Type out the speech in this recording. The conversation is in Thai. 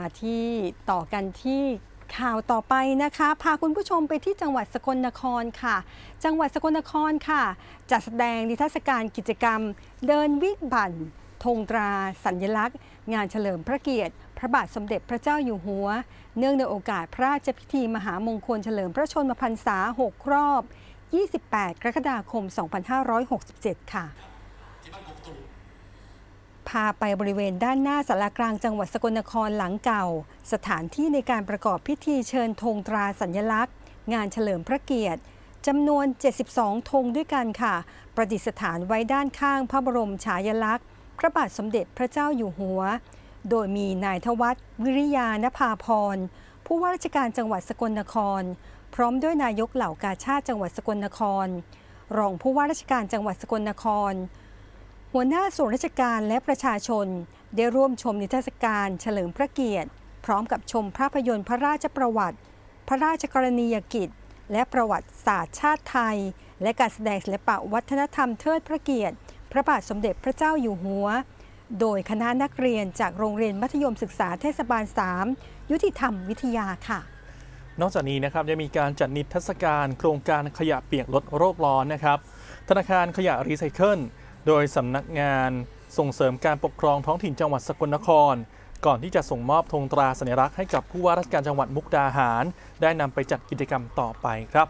าที่ต่อกันที่ข่าวต่อไปนะคะ พาคุณผู้ชมไปที่จังหวัดสกลนครค่ะ จังหวัดสกลนครค่ะ จัดแสดงนิทรรศการกิจกรรม เดินวิบั่นธงตราสัญลักษณ์ งานเฉลิมพระเกียรติ พระบาทสมเด็จพระเจ้าอยู่หัว เนื่องในโอกาสพระราชพิธีมหามงคลเฉลิมพระชนมพรรษา6ครอบ 28 กรกฎาคม 2567 ค่ะ พาไปบริเวณด้านหน้าสารกลางจังหวัดสกลนครหลังเก่า สถานที่ในการประกอบพิธีเชิญธงตราสัญลักษณ์ งานเฉลิมพระเกียรติจำนวน 72 ธงด้วยกันค่ะ ประดิษฐานไว้ด้านข้างพระบรมฉายาลักษณ์ พระบาทสมเด็จพระเจ้าอยู่หัว โดยมีนายทวัฒน์วิริยานภาพร ผู้ว่าราชการจังหวัดสกลนคร พร้อมด้วยนายกเหล่ากาชาติจังหวัดสกลนคร รองผู้ว่าราชการจังหวัดสกลนคร หัวหน้าส่วนราชการและประชาชน ได้ร่วมชมนิทรรศการเฉลิมพระเกียรติ พร้อมกับชมภาพยนตร์พระราชประวัติ พระราชกรณียกิจ และประวัติศาสตร์ชาติไทย และการแสดงศิลปะวัฒนธรรมเทิดพระเกียรติ พระบาทสมเด็จพระเจ้าอยู่หัว โดยคณะนักเรียนจากโรงเรียนมัธยมศึกษาเทศบาล 3 ยุติธรรมวิทยาค่ะนอกจากนี้นะครับยังมีการจัดนิทรรศการโครงการขยะเปียกลดโรคร้อนนะครับ ธนาคารขยะรีไซเคิล โดยสำนักงานส่งเสริมการปกครองท้องถิ่นจังหวัดสกลนคร ก่อนที่จะส่งมอบธงตราสัญลักษณ์ให้กับผู้ว่าราชการจังหวัดมุกดาหาร ได้นำไปจัดกิจกรรมต่อไปครับ